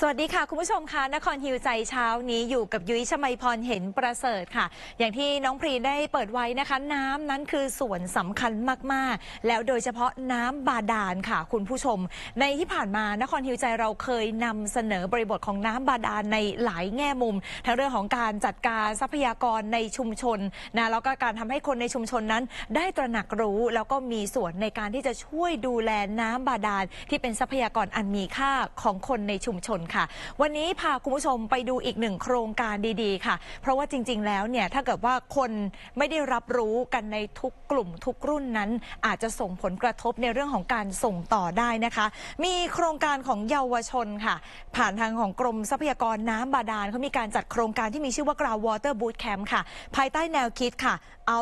สวัสดีค่ะ คุณผู้ชมค่ะนครฮิวใจเช้านี้อยู่กับยุ้ยชมัยพรเห็นประเสริฐค่ะ อย่างที่น้องพรีได้เปิดไว้นะคะ น้ำนั้นคือส่วนสำคัญมากๆ แล้วโดยเฉพาะน้ำบาดาลค่ะ คุณผู้ชม ในที่ผ่านมานครฮิวใจเราเคยนำเสนอบริบทของน้ำบาดาลในหลายแง่มุม ทั้งเรื่องของการจัดการทรัพยากรในชุมชนนะแล้วก็การทำให้คนในชุมชนนั้น ได้ตระหนักรู้ แล้วก็มีส่วนในการที่จะช่วยดูแลน้ำบาดาลที่เป็นทรัพยากรอันมีค่าของคนในชุมชนค่ะ วันนี้พาคุณผู้ชมไปดูอีกหนึ่งโครงการดีๆ ค่ะ เพราะว่าจริง ๆ แล้วเนี่ยถ้าเกิดว่าคนไม่ได้รับรู้กันในทุกกลุ่มทุกรุ่นนั้น อาจจะส่งผลกระทบในเรื่องของการส่งต่อได้นะคะ มีโครงการของเยาวชนค่ะ ผ่านทางของกรมทรัพยากรน้ำบาดาลเขามีการจัดโครงการที่มีชื่อว่า Ground Water Boot Camp ค่ะ ภายใต้แนวคิดค่ะเอา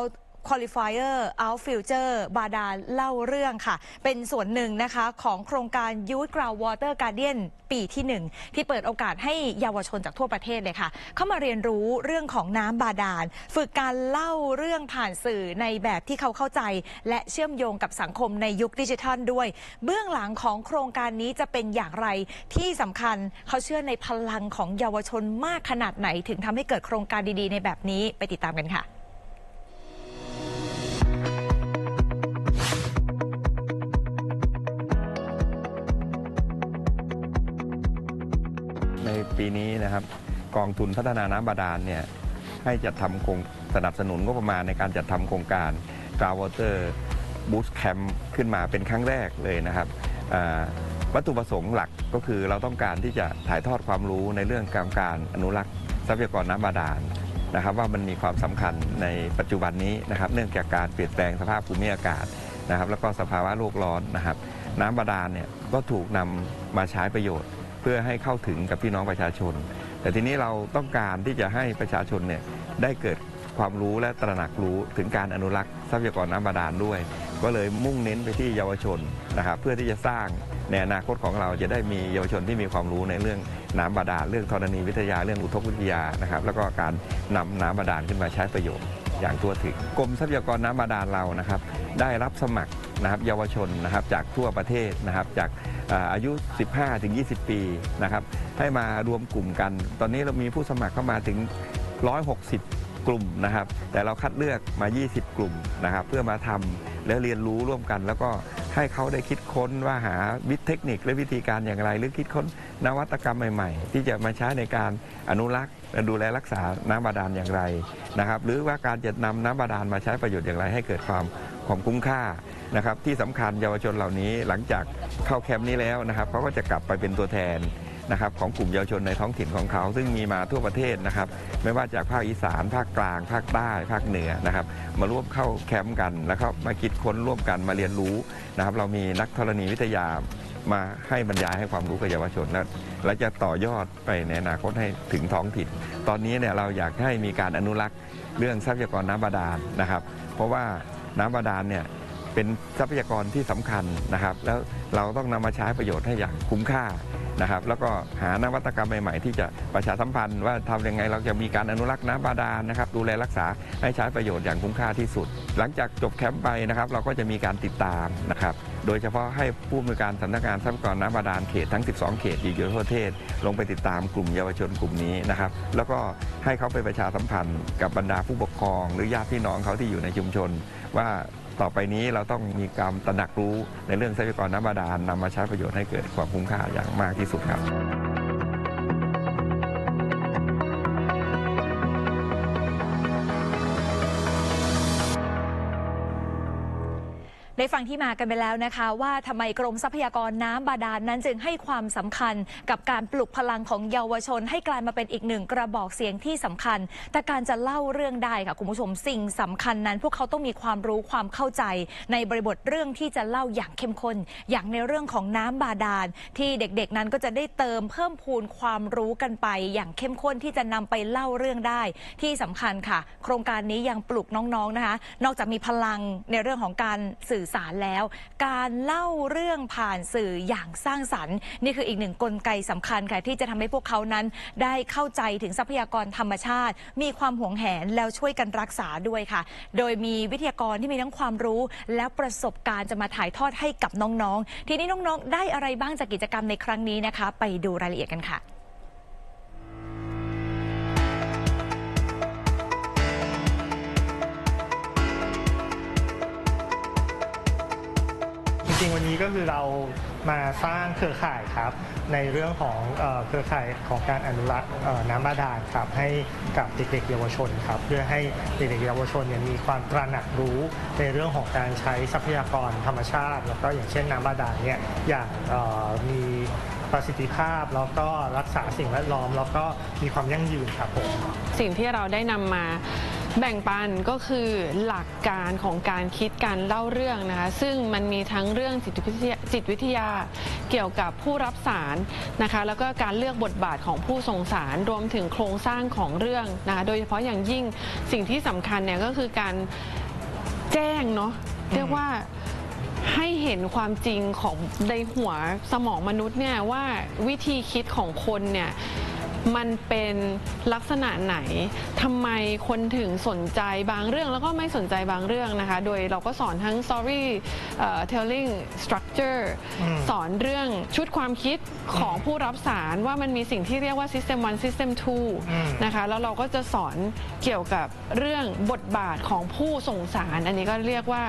Qualifier Out Future บาดาลเล่าเรื่องค่ะ เป็นส่วนหนึ่งนะคะของโครงการ Youth Ground Water Guardian ปีที่ 1 ที่เปิดโอกาสให้เยาวชนจากทั่วประเทศเลยค่ะ เข้ามาเรียนรู้เรื่องของน้ำบาดาล ฝึกการเล่าเรื่องผ่านสื่อในแบบที่เขาเข้าใจ และเชื่อมโยงกับสังคมในยุคดิจิทัลด้วย เบื้องหลังของโครงการนี้จะเป็นอย่างไรที่สำคัญเขาเชื่อในพลังของเยาวชนมากขนาดไหน ถึงทำให้เกิดโครงการดีๆ ในแบบนี้ไปติดตามกันค่ะ ในปีนี้นะครับ กองทุนพัฒนาน้ำบาดาลเนี่ยให้จัดทำโครงสนับสนุนงบประมาณในการจัดทำโครงการ Ground Water Boost Camp ขึ้นมาเป็นครั้งแรกเลยนะครับวัตถุประสงค์หลักก็คือเราต้องการที่จะถ่ายทอดความรู้ในเรื่องการการอนุรักษ์ทรัพยากรน้ำบาดาลนะครับ ว่ามันมีความสำคัญในปัจจุบันนี้นะครับ เนื่องจากการเปลี่ยนแปลงสภาพภูมิอากาศนะครับ แล้วก็สภาวะโลกร้อนนะครับ น้ำบาดาลเนี่ยก็ถูกนำมาใช้ประโยชน์ พื่อให้เข้าถึงกับพี่น้องประชาชน แต่ทีนี้เราต้องการที่จะให้ประชาชนเนี่ยได้เกิดความรู้และตระหนักรู้ถึงการอนุรักษ์ทรัพยากรน้ำบาดาลด้วย ก็เลยมุ่งเน้นไปที่เยาวชนนะครับเพื่อที่จะสร้างในอนาคตของเราจะได้มีเยาวชนที่มีความรู้ในเรื่องน้ำบาดาลเรื่องธรณีวิทยาเรื่องอุทกวิทยานะครับแล้วก็การนำน้ำบาดาลขึ้นมาใช้ประโยชน์อย่างทั่วถึงกรมทรัพยากรน้ำบาดาลเรานะครับ ได้รับสมัคร นะครับเยาวชนนะครับจากทั่วประเทศนะครับจากอายุ 15-20 ปีนะครับให้มารวมกลุ่มกัน ตอนนี้เรามีผู้สมัครเข้ามาถึง 160 กลุ่มนะครับ แต่เราคัดเลือกมา 20 กลุ่มนะครับ เพื่อมาทำแล้วเรียนรู้ร่วมกัน แล้วก็ให้เขาได้คิดค้นว่าหาวิธีเทคนิคและวิธีการอย่างไร หรือคิดค้นนวัตกรรมใหม่ ๆ ที่จะมาใช้ในการอนุรักษ์และดูแลรักษาน้ำบาดาลอย่างไรนะครับ หรือว่าการจะนำน้ำบาดาลมาใช้ประโยชน์อย่างไร ให้เกิดความความคุ้มค่า นะครับที่สำคัญเยาวชนเหล่านี้หลังจากเข้าแคมป์นี้แล้วนะครับเขาก็จะกลับไปเป็นตัวแทนนะครับของกลุ่มเยาวชนในท้องถิ่นของเขา ซึ่งมีมาทั่วประเทศนะครับ ไม่ว่าจากภาคอีสาน ภาคกลาง ภาคใต้ ภาคเหนือนะครับ มาร่วมเข้าแคมป์กันแล้วก็มาคิดค้นร่วมกันมาเรียนรู้นะครับ เรามีนักธรณีวิทยามาให้บรรยายให้ความรู้กับเยาวชนแล้วและจะต่อยอดไปในอนาคตให้ถึงท้องถิ่น ตอนนี้เนี่ยเราอยากให้มีการอนุรักษ์เรื่องทรัพยากรน้ำบาดาลนะครับ เพราะว่าน้ำบาดาลเนี่ย เป็นทรัพยากรที่สำคัญนะครับ แล้วเราต้องนำมาใช้ประโยชน์ให้อย่างคุ้มค่านะครับ แล้วก็หานวัตกรรมใหม่ๆ ที่จะประชาสัมพันธ์ว่าทำยังไงเราจะมีการอนุรักษ์น้ำบาดาลนะครับ ดูแลรักษาให้ใช้ประโยชน์อย่างคุ้มค่าที่สุด หลังจากจบแคมป์ไปนะครับ เราก็จะมีการติดตามนะครับ โดยเฉพาะให้ผู้อำนวยการสำนักงานทรัพยากรน้ำบาดาลเขตทั้ง 12 เขตอยู่ทั่วประเทศ ลงไปติดตามกลุ่มเยาวชนกลุ่มนี้นะครับ แล้วก็ให้เขาไปประชาสัมพันธ์กับบรรดาผู้ปกครอง หรือญาติพี่น้องเขาที่อยู่ในชุมชนว่า ต่อไปนี้เราต้องมีการตระหนักรู้ในเรื่องทรัพยากรน้ำบาดาลนำมาใช้ประโยชน์ให้เกิดความคุ้มค่าอย่างมากที่สุดครับ ได้ฟังที่มากันไปแล้วนะคะ ว่าทำไมกรมทรัพยากรน้ำบาดาลนั้นจึงให้ความสำคัญกับการปลุกพลังของเยาวชน ให้กลายมาเป็นอีกหนึ่งกระบอกเสียงที่สำคัญ แต่การจะเล่าเรื่องได้ค่ะคุณผู้ชมสิ่งสำคัญนั้น พวกเขาต้องมีความรู้ความเข้าใจ ในบริบทเรื่องที่จะเล่าอย่างเข้มข้นอย่างในเรื่องของน้ำบาดาลที่เด็กๆนั้นก็จะได้เติมเพิ่มพูนความรู้กันไป อย่างเข้มข้นที่จะนำไปเล่าเรื่องได้ที่สำคัญค่ะ โครงการนี้ยังปลุกน้องๆนะคะ นอกจากมีพลังในเรื่องของการสื่ออสารแล้ว การเล่าเรื่องผ่านสื่ออย่างสร้างสรรค์ นี่คืออีกหนึ่งกลไกสำคัญค่ะที่จะทำให้พวกเขานั้นได้เข้าใจถึงทรัพยากรธรรมชาติ มีความหวงแหนแล้วช่วยกันรักษาด้วยค่ะ โดยมีวิทยากรที่มีทั้งความรู้ และประสบการณ์จะมาถ่ายทอดให้กับน้องๆ ทีนี้น้องๆ ได้อะไรบ้างจากกิจกรรมในครั้งนี้นะคะ ไปดูรายละเอียดกันค่ะ จริงๆ วันนี้ก็คือเรามาสร้างเครือข่ายครับ ในเรื่องของเอ่อเครือข่ายของการอนุรักษ์เอ่อน้ำบาดาลครับให้กับเด็กๆเยาวชนครับเพื่อให้เด็กๆเยาวชนเนี่ยมีความตระหนักรู้ในเรื่องของการใช้ทรัพยากรธรรมชาติ แล้วก็อย่างเช่นน้ำบาดาลเนี่ยอย่างเอ่อมีประสิทธิภาพแล้วก็รักษาสิ่งแวดล้อม แล้วก็มีความยั่งยืนครับผม สิ่งที่เราได้นำมา แบ่งปันก็คือหลักการของการคิดการเล่าเรื่องนะคะซึ่งมันมีทั้งเรื่องจิตวิทยาจิตวิทยา เกี่ยวกับผู้รับสารนะคะแล้วก็การเลือกบทบาทของผู้ส่งสารรวมถึงโครงสร้างของเรื่องนะคะโดยเฉพาะอย่างยิ่งสิ่งที่สำคัญเนี่ยก็คือการแจ้งเนาะเรียกว่าให้เห็นความจริงของในหัวสมองมนุษย์เนี่ยว่าวิธีคิดของคนเนี่ย มันเป็นลักษณะไหนทำไมคนถึงสนใจบางเรื่องแล้วก็ไม่สนใจบางเรื่องนะคะ โดยเราก็สอนทั้ง story เอ่อ telling structure อืมสอนเรื่องชุดความคิดของผู้รับสารว่ามันมีสิ่งที่เรียกว่า system 1 system อืม2นะคะ แล้วเราก็จะสอนเกี่ยวกับเรื่องบทบาทของผู้ส่งสาร อันนี้ก็เรียกว่า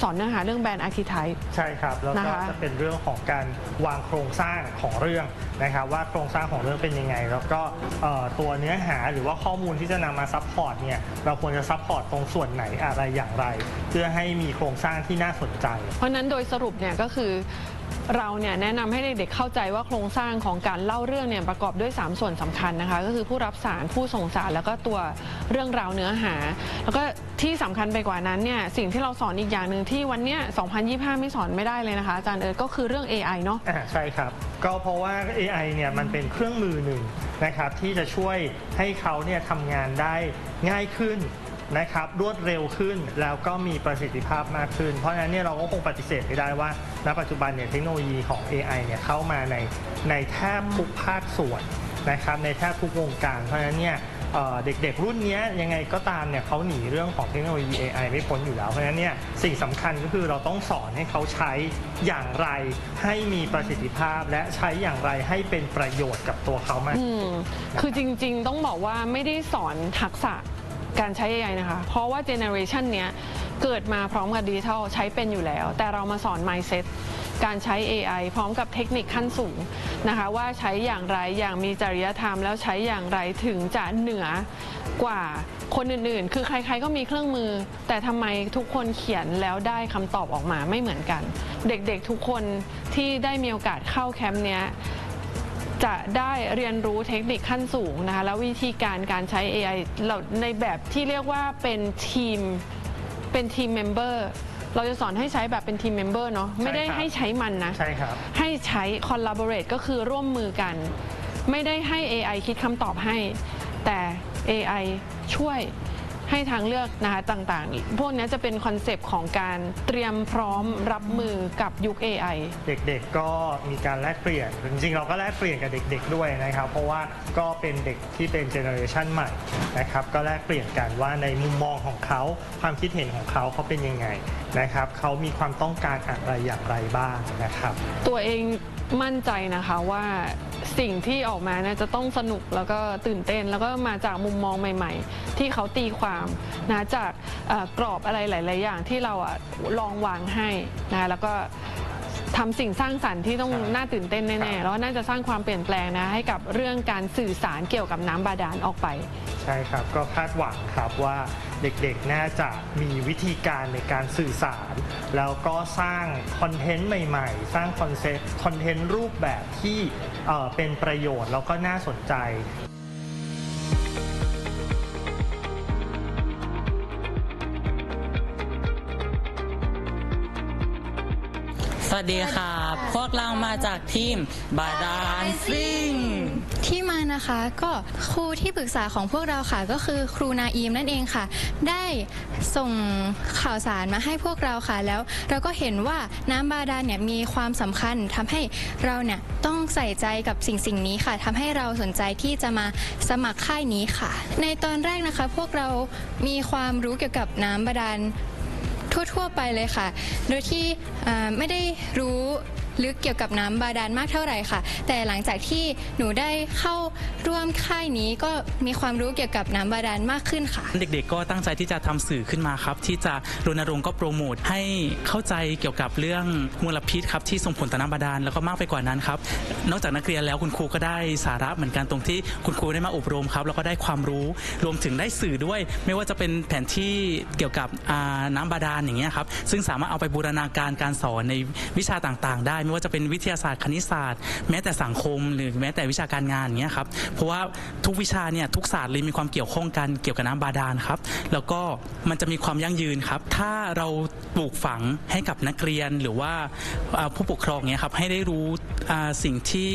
สอนเนื้อหาเรื่องแบรนด์อาร์คิไทป์ใช่ครับ แล้วก็นะคะจะเป็นเรื่องของการวางโครงสร้างของเรื่องนะครับว่าโครงสร้างของเรื่องเป็นยังไง แล้วก็เอ่อตัวเนื้อหาหรือว่าข้อมูลที่จะนำมาซัพพอร์ตเนี่ยเราควรจะซัพพอร์ตตรงส่วนไหนอะไรอย่างไร เพื่อให้มีโครงสร้างที่น่าสนใจ เพราะฉะนั้นโดยสรุปเนี่ยก็คือ เราเนี่ยแนะนำให้เด็กๆเข้าใจว่าโครงสร้างของการเล่าเรื่องเนี่ยประกอบด้วย 3 ส่วนสำคัญนะคะ ก็คือผู้รับสารผู้ส่งสารแล้วก็ตัวเรื่องราวเนื้อหา แล้วก็ที่สำคัญไปกว่านั้นเนี่ยสิ่งที่เราสอนอีกอย่างหนึ่งที่วันเนี้ย2025 ไม่สอนไม่ได้เลยนะคะอาจารย์เอิร์ธก็คือเรื่อง AI เนาะใช่ครับ ก็เพราะว่า AI เนี่ยมันเป็นเครื่องมือหนึ่งนะครับที่จะช่วยให้เขาเนี่ยทำงานได้ง่ายขึ้น นะครับรวดเร็วขึ้นแล้วก็มีประสิทธิภาพมากขึ้น เพราะฉะนั้นเนี่ยเราก็คงปฏิเสธไม่ได้ว่าณปัจจุบันเนี่ยเทคโนโลยีของ AI เนี่ยเข้ามาในในแทบทุกภาคส่วนนะครับในแทบทุกวงการ เพราะฉะนั้นเนี่ยเด็กๆรุ่นนี้ยังไงก็ตามเนี่ยเขาหนีเรื่องของเทคโนโลยี AI ไม่พ้นอยู่แล้ว เพราะฉะนั้นเนี่ยสิ่งสำคัญก็คือเราต้องสอนให้เขาใช้อย่างไรให้มีประสิทธิภาพ และใช้อย่างไรให้เป็นประโยชน์กับตัวเขามากอืมคือจริงๆต้องบอกว่าไม่ได้สอนทักษะ การใช้ AI นะคะ เพราะว่าเจเนอเรชันเนี้ยเกิดมาพร้อมกับดิจิทัลใช้เป็นอยู่แล้ว แต่เรามาสอน mindset การใช้ AI พร้อมกับเทคนิคขั้นสูงนะคะ ว่าใช้อย่างไรอย่างมีจริยธรรม แล้วใช้อย่างไรถึงจะเหนือกว่าคนอื่นๆ คือใครๆก็มีเครื่องมือ แต่ทำไมทุกคนเขียนแล้วได้คำตอบออกมาไม่เหมือนกัน เด็กๆทุกคนที่ได้มีโอกาสเข้าแคมป์เนี้ย จะได้เรียนรู้เทคนิคขั้นสูงนะคะแล้ววิธีการการใช้ AI เราในแบบที่เรียกว่าเป็นทีมเป็นทีมเมมเบอร์เราจะสอนให้ใช้แบบเป็นทีมเมมเบอร์เนาะไม่ได้ใช่ครับให้ใช้มันนะ ใช่ครับ ให้ใช้ collaborate ก็คือร่วมมือกัน ไม่ได้ให้ AI คิดคำตอบให้ แต่ AI ช่วย ให้ทางเลือกนะคะต่างๆ พวกนี้จะเป็นคอนเซปต์ของการเตรียมพร้อมรับมือกับยุค AI เด็กๆก็มีการแลกเปลี่ยน จริงๆ เราก็แลกเปลี่ยนกับเด็ก ๆ ด้วยนะครับ เพราะว่าก็เป็นเด็กที่เป็นเจเนอเรชันใหม่นะครับ ก็แลกเปลี่ยนกันว่าในมุมมองของเขาความคิดเห็นของเขาเขาเป็นยังไงนะครับเขามีความต้องการอะไรอย่างไรบ้างนะครับ ตัวเอง มั่นใจนะคะว่าสิ่งที่ออกมาเนี่ยจะต้องสนุกแล้วก็ตื่นเต้น แล้วก็มาจากมุมมองใหม่ ๆ ที่เขาตีความนะจากกรอบอะไรหลาย ๆ อย่างที่เราอะลองวางให้นะแล้วก็ ทำสิ่งสร้างสรรค์ที่ต้องครับน่าตื่นเต้นครัแน่บๆแล้วน่าจะสร้างความเปลี่ยนแปลงนะให้กับเรื่องการสื่อสารเกี่ยวกับน้ำบาดาลออกไป ใช่ครับ ก็คาดหวังครับว่าเด็กๆ น่าจะมีวิธีการในการสื่อสาร แล้วก็สร้างคอนเทนต์ใหม่ๆ สร้างคอนเซ็ปต์คอนเทนต์รูปแบบที่เอ่อเป็นประโยชน์แล้วก็น่าสนใจ สวัสดีครับพวกเรามาจากทีมบาดาลซิงที่มานะคะก็ครูที่ปรึกษาของพวกเราค่ะก็คือครูนาอีมนั่นเองค่ะ ได้ส่งข่าวสารมาให้พวกเราค่ะ แล้วเราก็เห็นว่าน้ำบาดาลเนี่ยมีความสำคัญทำให้เราเนี่ยต้องใส่ใจกับสิ่งสิ่งนี้ค่ะทำให้เราสนใจที่จะมาสมัครค่ายนี้ค่ะ ในตอนแรกนะคะพวกเรามีความรู้เกี่ยวกับน้ำบาดาล ทั่ว ๆ ไปเลยค่ะ โดยที่ไม่ได้รู้ ลึกเกี่ยวกับน้ำบาดาลมากเท่าไหร่ค่ะ แต่หลังจากที่หนูได้เข้าร่วมค่ายนี้ก็มีความรู้เกี่ยวกับน้ำบาดาลมากขึ้นค่ะ เด็กๆ ก็ตั้งใจที่จะทำสื่อขึ้นมาครับ ที่จะรณรงค์ก็โปรโมทให้เข้าใจเกี่ยวกับเรื่องมลพิษครับที่ส่งผลต่อน้ำบาดาลแล้วก็มากไปกว่านั้นครับ นอกจากนักเรียนแล้วคุณครูก็ได้สาระเหมือนกันตรงที่คุณครูได้มาอบรมครับแล้วก็ได้ความรู้รวมถึงได้สื่อด้วย ไม่ว่าจะเป็นแผนที่เกี่ยวกับอ่าน้ำบาดาลอย่างเงี้ยครับซึ่งสามารถเอาไปบูรณาการการสอนในวิชาต่างๆ ได้ไม่ว่าจะเป็นวิทยาศาสตร์คณิตศาสตร์ แม้แต่สังคม หรือแม้แต่วิชาการงานอย่างเงี้ยครับเพราะว่าทุกวิชาเนี่ยทุกศาสตร์เลยมีความเกี่ยวข้องกันเกี่ยวกับน้ำบาดาลครับแล้วก็มันจะมีความยั่งยืนครับถ้าเราปลูกฝังให้กับนักเรียนหรือว่าผู้ปกครองเนี่ยครับให้ได้รู้สิ่งที่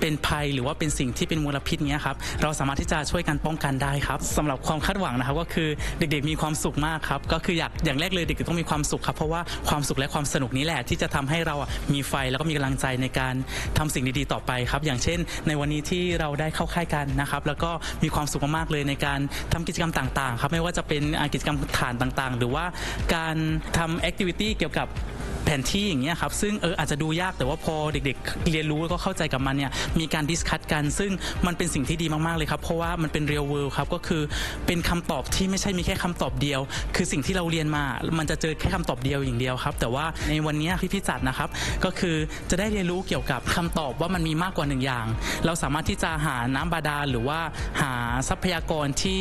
เป็นภัยหรือว่าเป็นสิ่งที่เป็นมลพิษเนี้ยครับเราสามารถที่จะช่วยกันป้องกันได้ครับสำหรับความคาดหวังนะครับก็คือเด็กๆมีความสุขมากครับก็คืออยากอย่างแรกเลยเด็กๆต้องมีความสุขครับเพราะว่าความสุขและความสนุกนี้แหละที่จะทำให้เรามีไฟแล้วก็มีกำลังใจในการทำสิ่งดีๆต่อไปครับ อย่างเช่น ในวันนี้ที่เราได้เข้าค่ายกันนะครับ แล้วก็มีความสุขมากๆเลยในการทำกิจกรรมต่างๆ ครับ ไม่ว่าจะเป็นกิจกรรมฐานต่างๆ หรือว่าการทำแอคทิวิตี้เกี่ยวกับ แผนที่อย่างเงี้ยครับซึ่งเอออาจจะดูยากแต่ว่าพอเด็กๆ เรียนรู้แล้วก็เข้าใจกับมันเนี่ยมีการดิสคัตกัน ซึ่งมันเป็นสิ่งที่ดีมากๆเลยครับเพราะว่ามันเป็นเรียลเวิลด์ครับก็คือเป็นคำตอบที่ไม่ใช่มีแค่คำตอบเดียว คือสิ่งที่เราเรียนมา มันจะเจอแค่คำตอบเดียวอย่างเดียวครับแต่ว่าในวันนี้ยที่พี่จัดนะครับก็คือจะได้เรียนรู้เกี่ยวกับคำตอบว่ามันมีมากกว่าหนึ่งอย่าง เราสามารถที่จะหาน้ำบาดาลหรือว่าหาทรัพยากรที่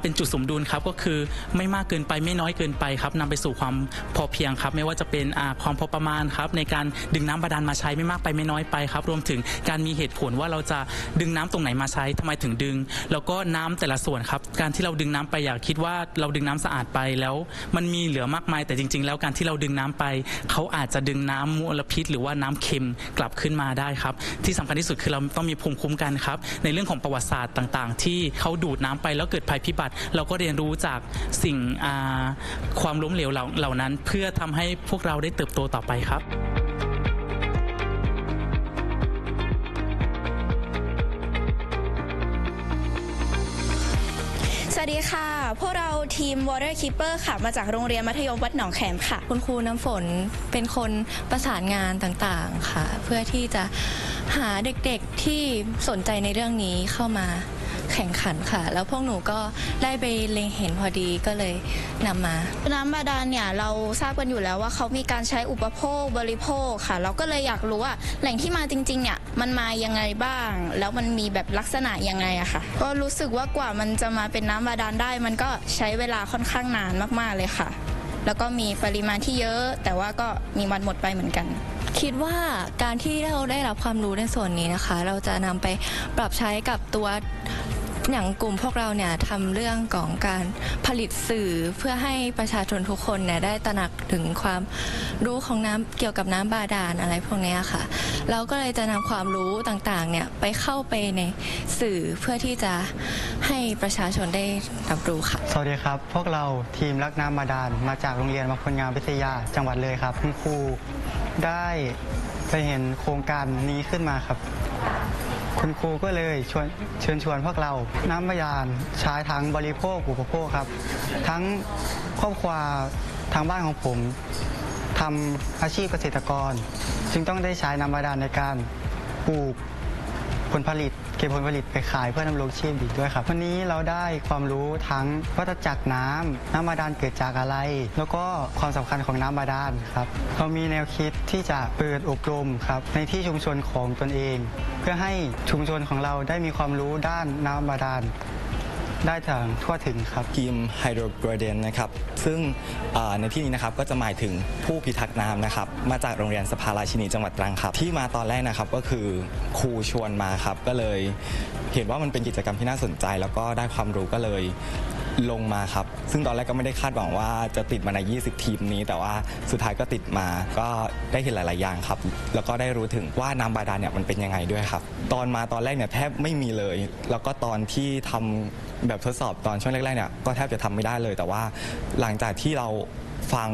เป็นจุดสมดุลครับก็คือไม่มากเกินไปไม่น้อยเกินไปครับนำไปสู่ความพอเพียงครับ ไม่ว่าจะเป็นความพอประมาณครับในการดึงน้ำบาดาลมาใช้ไม่มากไปไม่น้อยไปครับ รวมถึงการมีเหตุผลว่าเราจะดึงน้ำตรงไหนมาใช้ทำไมถึงดึง แล้วก็น้ำแต่ละส่วนครับ การที่เราดึงน้ำไปอย่าคิดว่าเราดึงน้ำสะอาดไปแล้ว มันมีเหลือมากมาย แต่จริง ๆ แล้วการที่เราดึงน้ำไป เขาอาจจะดึงน้ำมลพิษ หรือว่าน้ำเค็มกลับขึ้นมาได้ครับ ที่สำคัญที่สุดคือเราต้องมีภูมิคุ้มกันครับในเรื่องของประวัติศาสตร์ต่าง ๆ ที่เขาดูดน้ำไปแล้วเกิดภัยพิบัติ เราก็เรียนรู้จากสิ่งความล้มเหลวเหล่าเหล่านั้น เพื่อทำให้พวกเราได้เติบโตต่อไปครับสวัสดีค่ะ พวกเราทีม Water Keeper ค่ะ มาจากโรงเรียนมัธยมวัดหนองแขมค่ะ คุณครูน้ำฝนเป็นคนประสานงานต่างๆค่ะ เพื่อที่จะหาเด็กๆที่สนใจในเรื่องนี้เข้ามา แข่งขันค่ะ แล้วพวกหนูก็ได้ไปเล็งเห็นพอดีก็เลยนำมา น้ำบาดาลเนี่ยเราทราบกันอยู่แล้วว่าเขามีการใช้อุปโภคบริโภคค่ะ เราก็เลยอยากรู้ว่าแหล่งที่มาจริงๆเนี่ยมันมายังไงบ้าง แล้วมันมีแบบลักษณะยังไงอะค่ะ ก็รู้สึกว่ากว่ามันจะมาเป็นน้ำบาดาลได้ มันก็ใช้เวลาค่อนข้างนานมากๆเลยค่ะ แล้วก็มีปริมาณที่เยอะ แต่ว่าก็มีวันหมดไปเหมือนกันคิดว่าการที่เราได้รับความรู้ในส่วนนี้นะคะ เราจะนำไปปรับใช้กับตัว อย่างกลุ่มพวกเราเนี่ยทำเรื่องของการผลิตสื่อเพื่อให้ประชาชนทุกคนเนี่ยได้ตระหนักถึงความรู้ของน้ำเกี่ยวกับน้ำบาดาลอะไรพวกนี้ค่ะ เราก็เลยจะนำความรู้ต่างๆเนี่ยไปเข้าไปในสื่อเพื่อที่จะให้ประชาชนได้รับรู้ค่ะ สวัสดีครับ พวกเราทีมรักน้ำบาดาลมาจากโรงเรียนมงคลงามวิทยาจังหวัดเลยครับคุณครูได้ไปเห็นโครงการนี้ขึ้นมาครับ คุณครูก็เลยชวนเชิญชวนพวกเราน้ำบายานใช้ทั้งบริโภคอุปโภคครับ ทั้งครอบครัวทางบ้านของผมทำอาชีพเกษตรกร จึงต้องได้ใช้น้ำบาดาลในการปลูกผลผลิต เก็บผลผลิตไปขายเพื่อนำรงชีพอีกด้วยครับ วันนี้เราได้ความรู้ทั้งวัฏจักรน้ำน้ำบาดาลเกิดจากอะไร แล้วก็ความสำคัญของน้ำบาดาลครับเรามีแนวคิดที่จะเปิดอบรมครับในที่ชุมชนของตนเอง เพื่อให้ชุมชนของเราได้มีความรู้ด้านน้ำบาดาล ได้ทางทั่วถึงครับกิมไฮโดรกรเดนนะครับซึ่งในที่นี้นะครับก็จะหมายถึงผู้พิทักษ์น้ำนะครับมาจากโรงเรียนสภาราชินีจังหวัดตรังครับ ที่มาตอนแรกนะครับก็คือครูชวนมาครับ ก็เลยเห็นว่ามันเป็นกิจกรรมที่น่าสนใจ แล้วก็ได้ความรู้ก็เลยลงมาครับ ซึ่งตอนแรกก็ไม่ได้คาดหวังว่าจะติดมาใน 20 ทีมนี้ แต่ว่าสุดท้ายก็ติดมาก็ได้เห็นหลาย ๆ อย่างครับ แล้วก็ได้รู้ถึงว่าน้ำบาดาลเนี่ยมันเป็นยังไงด้วยครับ ตอนมาตอนแรกเนี่ยแทบไม่มีเลย แล้วก็ตอนที่ทำแบบทดสอบตอนช่วงแรก ๆ เนี่ยก็แทบจะทำไม่ได้เลย แต่ว่าหลังจากที่เรา ฟัง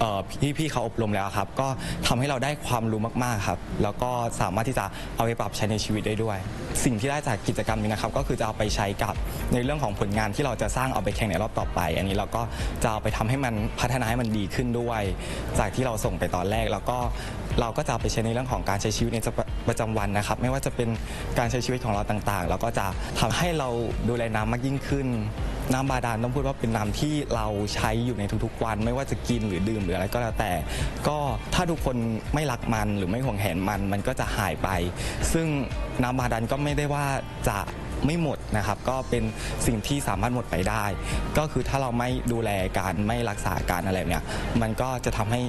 เอ่พี่ๆเขาอบรมแล้วครับ ก็ทำให้เราได้ความรู้มากๆครับ แล้วก็สามารถที่จะเอาไปปรับใช้ในชีวิตได้ด้วย สิ่งที่ได้จากกิจกรรมนี้นะครับ ก็คือจะเอาไปใช้กับในเรื่องของผลงานที่เราจะสร้างเอาไปแข่งในรอบต่อไป อันนี้เราก็จะเอาไปทำให้มันพัฒนาให้มันดีขึ้นด้วย จากที่เราส่งไปตอนแรก แล้วก็เราก็จะเอาไปใช้ในเรื่องของการใช้ชีวิตใน ประจำวันนะครับ ไม่ว่าจะเป็นการใช้ชีวิตของเราต่างๆ แล้วก็จะทำให้เราดูแลน้ำมากยิ่งขึ้น น้ำบาดาลต้องพูดว่าเป็นน้ำที่เราใช้อยู่ในทุกๆวัน ไม่ว่าจะกินหรือดื่มหรืออะไรก็แล้วแต่ ก็ถ้าทุกคนไม่รักมันหรือไม่ห่วงแหนมันมันก็จะหายไป ซึ่งน้ำบาดาลก็ไม่ได้ว่าจะไม่หมดนะครับ ก็เป็นสิ่งที่สามารถหมดไปได้ ก็คือถ้าเราไม่ดูแลการไม่รักษาการอะไรเนี่ยมันก็จะทำให้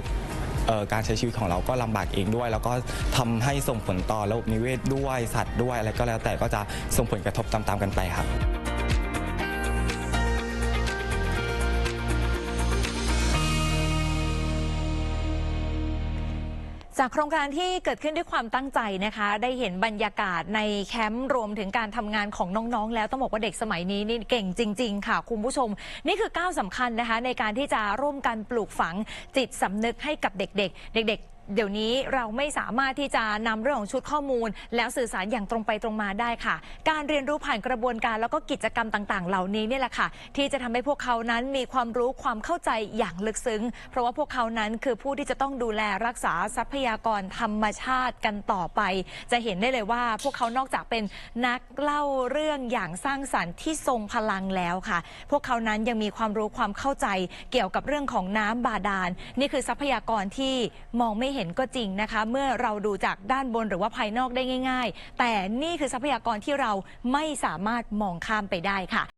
การใช้ชีวิตของเราก็ลำบากเองด้วย แล้วก็ทำให้ส่งผลต่อระบบนิเวศด้วยสัตว์ด้วยอะไรก็แล้วแต่ก็จะส่งผลกระทบตามๆกันไปครับ จากโครงการที่เกิดขึ้นด้วยความตั้งใจนะคะ ได้เห็นบรรยากาศในแคมป์รวมถึงการทำงานของน้องๆ แล้วต้องบอกว่าเด็กสมัยนี้นี่เก่งจริง ๆ ค่ะ คุณผู้ชม นี่คือก้าวสำคัญนะคะ ในการที่จะร่วมกันปลูกฝังจิตสำนึกให้กับเด็กๆ เด็ก ๆ เดี๋ยวนี้เราไม่สามารถที่จะนำเรื่องของชุดข้อมูล แล้วสื่อสารอย่างตรงไปตรงมาได้ค่ะ การเรียนรู้ผ่านกระบวนการแล้วก็กิจกรรมต่าง ๆ เหล่านี้เนี่ยแหละค่ะ ที่จะทำให้พวกเขานั้นมีความรู้ความเข้าใจอย่างลึกซึ้ง เพราะว่าพวกเขานั้นคือผู้ที่จะต้องดูแลรักษาทรัพยากรธรรมชาติกันต่อไป จะเห็นได้เลยว่า พวกเขานอกจากเป็นนักเล่าเรื่องอย่างสร้างสรรค์ที่ทรงพลังแล้วค่ะ พวกเขานั้นยังมีความรู้ความเข้าใจเกี่ยวกับเรื่องของน้ำบาดาลนี่คือทรัพยากรที่มองไม่เห็นก็จริงนะคะ เมื่อเราดูจากด้านบนหรือว่าภายนอกได้ง่าย ๆ แต่นี่คือทรัพยากรที่เราไม่สามารถมองข้ามไปได้ค่ะ